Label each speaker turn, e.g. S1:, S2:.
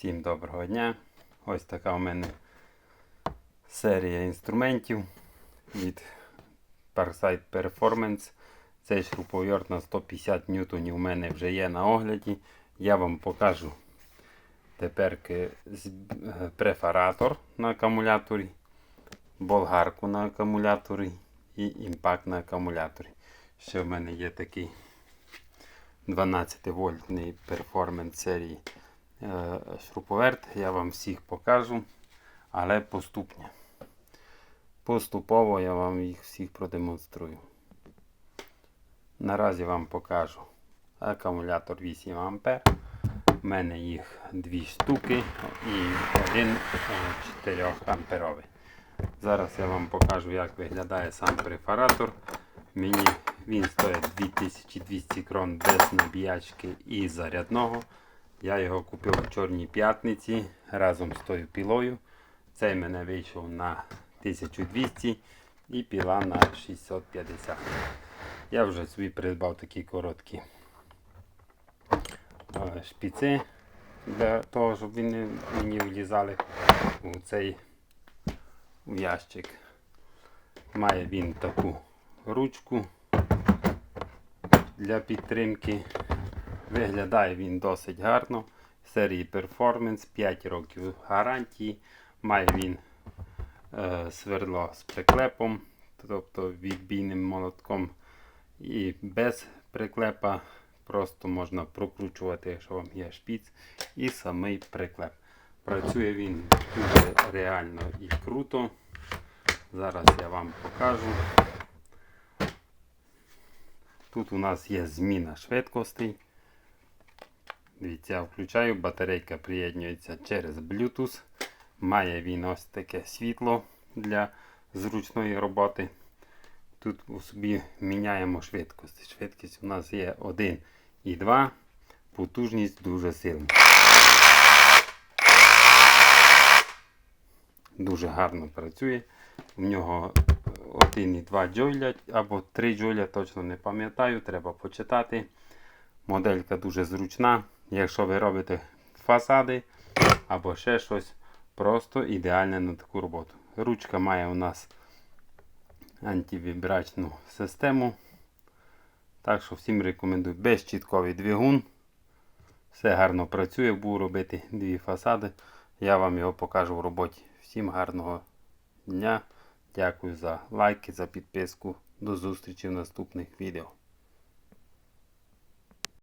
S1: Всім доброго дня. Ось така у мене серія інструментів від Parkside Performance. Цей шуруповерт на 150 ньютонів у мене вже є на огляді. Я вам покажу тепер е, префаратор на акумуляторі, болгарку на акумуляторі і імпакт на акумуляторі. Ще в мене є такий 12 вольтний перформанс серії шуруповерт. Я вам всіх покажу, але поступно. Поступово я вам їх всіх продемонструю. Наразі вам покажу акумулятор 8 А. У мене їх дві штуки і один 4 амперовий. Зараз я вам покажу, як виглядає сам префаратор. Мені він стоїть 2200 крон без набіячки і зарядного. Я його купив в Чорній п'ятниці разом з тою пілою. Цей мене вийшов на 1200 і піла на 650. Я вже собі придбав такі короткі е, шпіци для того, щоб вони мені влізали у цей ящик. Має він таку ручку для підтримки. Виглядає він досить гарно. Серії Performance 5 років гарантії. Має він е, сверло з приклепом, тобто відбійним молотком. І без приклепа просто можна прокручувати, якщо вам є шпіц, і самий приклеп. Працює він дуже реально і круто. Зараз я вам покажу. Тут у нас є зміна швидкостей. Дивіться, я включаю, батарейка приєднується через Bluetooth. Має він ось таке світло для зручної роботи. Тут у собі міняємо швидкості. Швидкість у нас є 1 і 2. Потужність дуже сильна. Дуже гарно працює. У нього 1,2 джойля або 3 джойля, точно не пам'ятаю, треба почитати. Моделька дуже зручна. Якщо ви робите фасади або ще щось, просто ідеальна на таку роботу. Ручка має у нас антивібрачну систему. Так що всім рекомендую безчітковий двигун. Все гарно працює, буду робити дві фасади. Я вам його покажу в роботі. Всім гарного дня. Дякую за лайки, за підписку. До зустрічі в наступних відео.